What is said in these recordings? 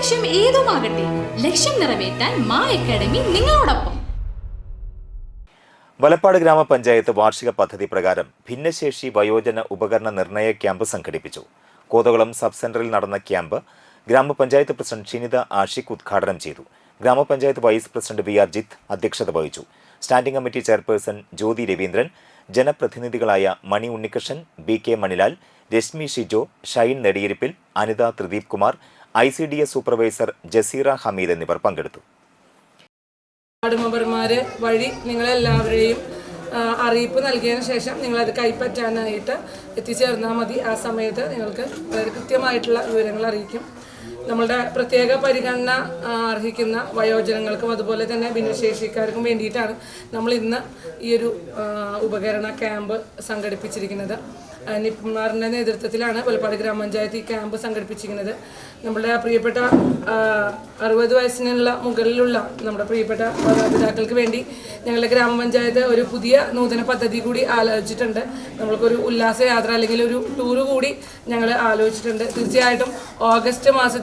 ലക്ഷ്യം ഏതുമാകട്ടെ ലക്ഷ്യം നിറവേറ്റാൻ മാ അക്കാഡമി നിങ്ങളോടൊപ്പം. വലപ്പാട് ഗ്രാമപഞ്ചായത്ത് വാർഷിക പദ്ധതി പ്രകാരം ഭിന്നശേഷി വയോജന ഉപകരണ നിർണയ ക്യാമ്പ് സംഘടിപ്പിച്ചു. കോതകുളം സബ് സെന്ററിൽ നടന്ന ക്യാമ്പ് ഗ്രാമപഞ്ചായത്ത് പ്രസിഡന്റ് ഷിനിത ആഷിഖ് ഉദ്ഘാടനം ചെയ്തു. ഗ്രാമപഞ്ചായത്ത് vice president V R Jith അധ്യക്ഷത വഹിച്ചു. Standing committee chairperson Jyothi Raveendran ജനപ്രതിനിധികളായ Mani Unnikrishnan B K Manilal Rashmi Shijo Shine നെടിയിരിപ്പിൽ Anitha Thrideep Kumar I C D S supervisor Jaseera Hameed എന്നിവർ പങ്കെടുത്തു. വാർഡ് വഴി നിങ്ങളെല്ലാവരെയും അറിയിപ്പ് നൽകിയതിന് ശേഷം നിങ്ങളത് കൈപ്പറ്റാനായിട്ട് എത്തിച്ചേർന്നാൽ മതി. ആ സമയത്ത് നിങ്ങൾക്ക് കൃത്യമായിട്ടുള്ള വിവരങ്ങൾ അറിയിക്കും. നമ്മളുടെ പ്രത്യേക പരിഗണന അർഹിക്കുന്ന വയോജനങ്ങൾക്കും അതുപോലെ തന്നെ ഭിന്നശേഷിക്കാർക്കും വേണ്ടിയിട്ടാണ് നമ്മൾ ഇന്ന് ഈ ഒരു ഉപകരണ ക്യാമ്പ് സംഘടിപ്പിച്ചിരിക്കുന്നത്. നിപ്പുമാറിന്റെ നേതൃത്വത്തിലാണ് വലപ്പാട് ഗ്രാമപഞ്ചായത്ത് ഈ ക്യാമ്പ് സംഘടിപ്പിച്ചിരിക്കുന്നത്. നമ്മുടെ പ്രിയപ്പെട്ട അറുപത് വയസ്സിനുള്ള മുകളിലുള്ള നമ്മുടെ പ്രിയപ്പെട്ട മാതാപിതാക്കൾക്ക് വേണ്ടി ഞങ്ങളുടെ ഗ്രാമപഞ്ചായത്ത് ഒരു പുതിയ നൂതന പദ്ധതി കൂടി ആലോചിച്ചിട്ടുണ്ട്. നമ്മൾക്കൊരു ഉല്ലാസയാത്ര അല്ലെങ്കിൽ ഒരു ടൂറ് കൂടി ഞങ്ങൾ ആലോചിച്ചിട്ടുണ്ട്. തീർച്ചയായിട്ടും August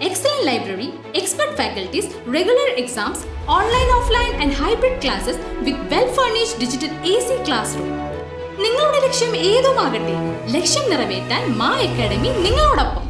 excellent library, expert faculties, regular exams, online, offline and hybrid classes with well-furnished digital AC classroom. നിങ്ങളുടെ ലക്ഷ്യം ഏതുമാകട്ടെ ലക്ഷ്യം നിറവേറ്റാൻ മാ അക്കാഡമി നിങ്ങളോടൊപ്പം